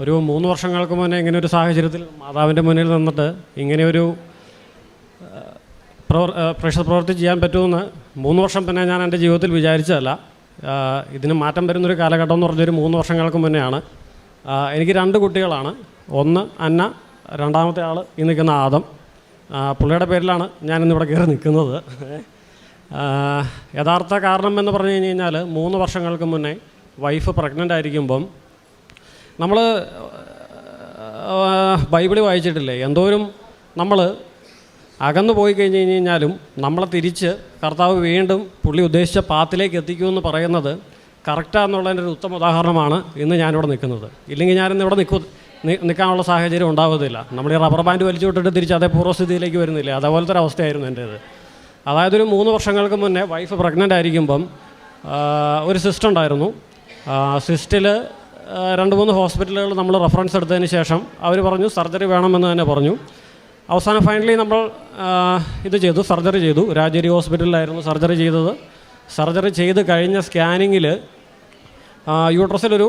ഒരു മൂന്ന് വർഷങ്ങൾക്ക് മുന്നേ ഇങ്ങനെ ഒരു സാഹചര്യത്തിൽ മാതാവിന്റെ മുന്നിൽ നിന്നിട്ട് ഇങ്ങനെ ഒരു പ്രവർ പ്രഷർ പ്രവൃത്തി ചെയ്യാൻ പറ്റുമെന്ന് മൂന്ന് വർഷം പിന്നെ ഞാൻ എന്റെ ജീവിതത്തിൽ വിചാരിച്ചതല്ല. ഇതിന് മാറ്റം വരുന്നൊരു കാലഘട്ടം എന്ന് പറഞ്ഞൊരു മൂന്ന് വർഷങ്ങൾക്ക് മുന്നെയാണ്. എനിക്ക് രണ്ട് കുട്ടികളാണ്. ഒന്ന് അന്ന രണ്ടാമത്തെ ആൾ ഈ നിൽക്കുന്ന ആദം. പുള്ളിയുടെ പേരിലാണ് ഞാനിന്നിവിടെ കയറി നിൽക്കുന്നത്. യഥാർത്ഥ കാരണം എന്ന് പറഞ്ഞു കഴിഞ്ഞ് കഴിഞ്ഞാൽ മൂന്ന് വർഷങ്ങൾക്ക് മുന്നേ വൈഫ് പ്രഗ്നന്റ് ആയിരിക്കുമ്പം നമ്മൾ ബൈബിൾ വായിച്ചിട്ടില്ലേ? എന്തോരും നമ്മൾ അകന്നു പോയി കഴിഞ്ഞ് കഴിഞ്ഞ് കഴിഞ്ഞാലും നമ്മളെ തിരിച്ച് കർത്താവ് വീണ്ടും പുള്ളി ഉദ്ദേശിച്ച പാത്തിലേക്ക് എത്തിക്കുമെന്ന് പറയുന്നത് കറക്റ്റാന്നുള്ളതിന്റെ ഒരു ഉത്തമ ഉദാഹരണമാണ് ഇന്ന് ഞാനിവിടെ നിൽക്കുന്നത്. ഇല്ലെങ്കിൽ ഞാനിന്ന് ഇവിടെ നിൽക്കൂ നിൽക്കാനുള്ള സാഹചര്യം ഉണ്ടാവുന്നില്ല നമ്മൾ ഈ റബ്ബർ ബാൻഡ് വലിച്ചു വിട്ടിട്ട് തിരിച്ച് അതേ പൂർവസ്ഥിതിയിലേക്ക് വരുന്നില്ല? അതേപോലത്തെ ഒരു അവസ്ഥയായിരുന്നു എന്റേത് അതായത് ഒരു മൂന്ന് വർഷങ്ങൾക്ക് മുന്നേ വൈഫ് പ്രഗ്നന്റ് ആയിരിക്കുമ്പം ഒരു സിസ്റ്റ് ഉണ്ടായിരുന്നു. സിസ്റ്റിൽ രണ്ട് മൂന്ന് ഹോസ്പിറ്റലുകൾ നമ്മൾ റെഫറൻസ് എടുത്തതിന് ശേഷം അവർ പറഞ്ഞു സർജറി വേണമെന്ന് തന്നെ പറഞ്ഞു. അവസാനം ഫൈനലി നമ്മൾ ഇത് ചെയ്തു സർജറി ചെയ്തു. രാജേരി ഹോസ്പിറ്റലിലായിരുന്നു സർജറി ചെയ്തത്. സർജറി ചെയ്ത് കഴിഞ്ഞ സ്കാനിങ്ങിൽ യൂട്രസിലൊരു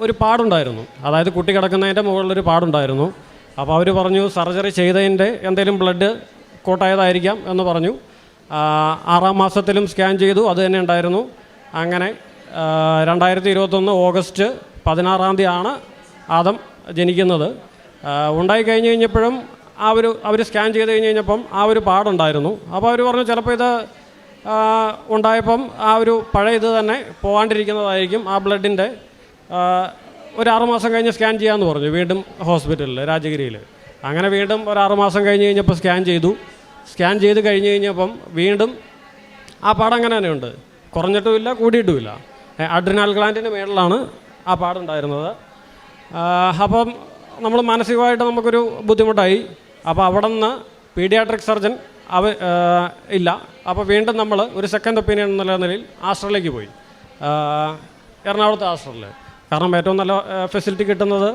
ഒരു പാടുണ്ടായിരുന്നു. അതായത് കുട്ടി കിടക്കുന്നതിന്റെ മുകളിലൊരു പാടുണ്ടായിരുന്നു. അപ്പോൾ അവർ പറഞ്ഞു സർജറി ചെയ്തതിന്റെ എന്തെങ്കിലും ബ്ലഡ് കോട്ടായതായിരിക്കാം എന്ന് പറഞ്ഞു. ആറാം മാസത്തിലും സ്കാൻ ചെയ്തു അത് തന്നെ ഉണ്ടായിരുന്നു. അങ്ങനെ രണ്ടായിരത്തി ഇരുപത്തൊന്ന് ഓഗസ്റ്റ് പതിനാറാം തീയതിയാണ് ആദം ജനിക്കുന്നത്. ഉണ്ടായി കഴിഞ്ഞ് കഴിഞ്ഞപ്പോഴും ആ ഒരു അവർ സ്കാൻ ചെയ്ത് കഴിഞ്ഞ് കഴിഞ്ഞപ്പം ആ ഒരു പാടുണ്ടായിരുന്നു. അപ്പോൾ അവർ പറഞ്ഞു ചിലപ്പോൾ ഇത് ഉണ്ടായപ്പം ആ ഒരു പഴയ ഇത് തന്നെ പോകാണ്ടിരിക്കുന്നതായിരിക്കും ആ ബ്ലഡിന്റെ ഒരു ആറുമാസം കഴിഞ്ഞ് സ്കാൻ ചെയ്യാമെന്ന് പറഞ്ഞു വീണ്ടും ഹോസ്പിറ്റലിൽ രാജഗിരിയിൽ അങ്ങനെ വീണ്ടും ഒരു ആറുമാസം കഴിഞ്ഞ് കഴിഞ്ഞപ്പോൾ സ്കാൻ ചെയ്തു. സ്കാൻ ചെയ്ത് കഴിഞ്ഞ് കഴിഞ്ഞപ്പം വീണ്ടും ആ പാട് അങ്ങനെ തന്നെയുണ്ട്. കുറഞ്ഞിട്ടുമില്ല കൂടിയിട്ടുമില്ല. അഡ്രിനാൽ ഗ്ലാൻഡിന്റെ മേളിലാണ് ആ പാടുണ്ടായിരുന്നത്. അപ്പം നമ്മൾ മാനസികമായിട്ട് നമുക്കൊരു ബുദ്ധിമുട്ടായി. അപ്പോൾ അവിടെ നിന്ന് പീഡിയാട്രിക് സർജൻ അവ ഇല്ല. അപ്പോൾ വീണ്ടും നമ്മൾ ഒരു സെക്കൻഡ് ഒപ്പീനിയൻ എന്നുള്ള നിലയിൽ ആസ്ട്രലിലേക്ക് പോയി. എറണാകുളത്തെ ആസ്ട്രലിൽ കാരണം ഏറ്റവും നല്ല ഫെസിലിറ്റി കിട്ടുന്നത്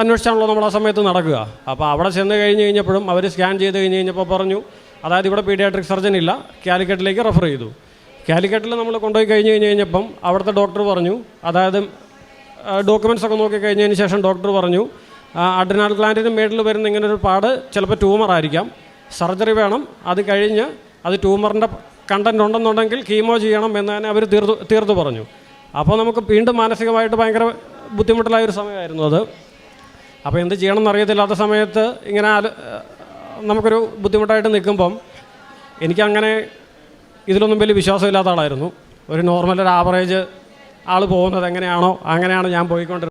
അന്വേഷിച്ചാണല്ലോ നമ്മൾ ആ സമയത്ത് നടക്കുക. അപ്പോൾ അവിടെ ചെന്ന് കഴിഞ്ഞ് കഴിഞ്ഞപ്പോഴും അവർ സ്കാൻ ചെയ്ത് കഴിഞ്ഞ് കഴിഞ്ഞപ്പോൾ പറഞ്ഞു അതായത് ഇവിടെ പീഡിയാട്രിക് സർജൻ ഇല്ല. കാലിക്കറ്റിലേക്ക് റെഫർ ചെയ്തു. കാലിക്കറ്റിൽ നമ്മൾ കൊണ്ടുപോയി കഴിഞ്ഞ് കഴിഞ്ഞ് കഴിഞ്ഞപ്പം അവിടുത്തെ ഡോക്ടർ പറഞ്ഞു. അതായത് ഡോക്യുമെന്റ്സ് ഒക്കെ നോക്കി കഴിഞ്ഞതിന് ശേഷം ഡോക്ടർ പറഞ്ഞു അഡ്രിനാൽ ക്ലാന്റിന്റെ മേളിൽ വരുന്ന ഇങ്ങനെ ഒരു പാട് ചിലപ്പോൾ ട്യൂമർ ആയിരിക്കാം. സർജറി വേണം. അത് കഴിഞ്ഞ് അത് ട്യൂമറിന്റെ കണ്ടന്റ് ഉണ്ടെന്നുണ്ടെങ്കിൽ കീമോ ചെയ്യണം എന്ന് തന്നെ അവർ തീർത്തു തീർത്തു പറഞ്ഞു. അപ്പോൾ നമുക്ക് വീണ്ടും മാനസികമായിട്ട് ഭയങ്കര ബുദ്ധിമുട്ടുള്ള ഒരു സമയമായിരുന്നു അത്. അപ്പോൾ എന്ത് ചെയ്യണം എന്നറിയത്തില്ലാത്ത സമയത്ത് ഇങ്ങനെ നമുക്കൊരു ബുദ്ധിമുട്ടായിട്ട് നിൽക്കുമ്പം എനിക്കങ്ങനെ ഇതിലൊന്നും വലിയ വിശ്വാസമില്ലാത്ത ആളായിരുന്നു. ഒരു നോർമൽ ഒരു ആവറേജ് ആൾ പോകുന്നത് എങ്ങനെയാണോ അങ്ങനെയാണ് ഞാൻ പോയിക്കൊണ്ടിരുന്നത്.